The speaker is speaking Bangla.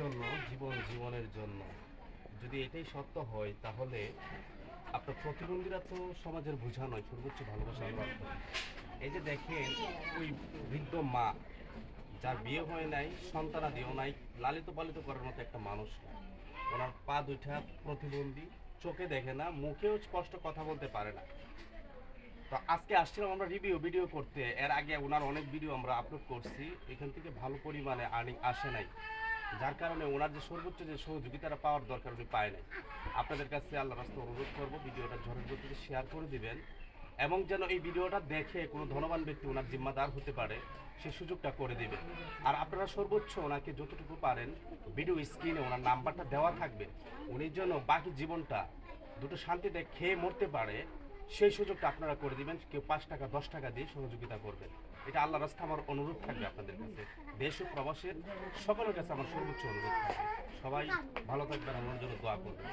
জন্য, জীবন জীবনের জন্য। যদি এটাই সত্য হয়, তাহলে আপনার প্রতিবন্ধীরা তো সমাজের বোঝা নয়, সর্বোচ্চ ভালোবাসা এই যে দেখেন, ওই বৃদ্ধ মা, যার বিয়ে হয় নাই সন্তানাদিও নাই, লালিত পালিত করার মতো একটা মানুষ ওনার পা দুইটা প্রতিবন্ধী, চোখে দেখে না, মুখেও স্পষ্ট কথা বলতে পারে না। তো আজকে আসছিলাম আমরা রিভিউ ভিডিও করতে। এর আগে ওনার অনেক ভিডিও আমরা আপলোড করছি। এখান থেকে ভালো পরিমাণে আর্নিং আসে নাই। যার কারণে ওনার যে সর্বোচ্চ যে সহযোগিতাটা পাওয়ার দরকার উনি পায় নাই। আপনাদের কাছে আল্লাহ রাস্তা অনুরোধ করব ভিডিওটা ঝড়ের গতিতে শেয়ার করে দিবেন এবং যেন এই ভিডিওটা দেখে কোনো ধনবান ব্যক্তি ওনার জিম্মাদার হতে পারে, সে সুযোগটা করে দিবেন আর আপনারা সর্বোচ্চ ওনাকে যতটুকু পারেন ভিডিও স্ক্রিনে ওনার নাম্বারটা দেওয়া থাকবে। উনি যেন বাকি জীবনটা দুটো শান্তিতে খেয়ে মরতে পারে সেই সুযোগটা আপনারা করে দিবেন। কেউ পাঁচ টাকা, দশ টাকা দিয়ে সহযোগিতা করবেন। এটা আল্লাহ রাস্তা, আমার অনুরোধ থাকবে আপনাদের কাছে। দেশ ও প্রবাসের সকলের কাছে আমার সর্বোচ্চ অনুরোধ থাকবে। সবাই ভালো থাকবেন, আমার জন্য দোয়া করবেন।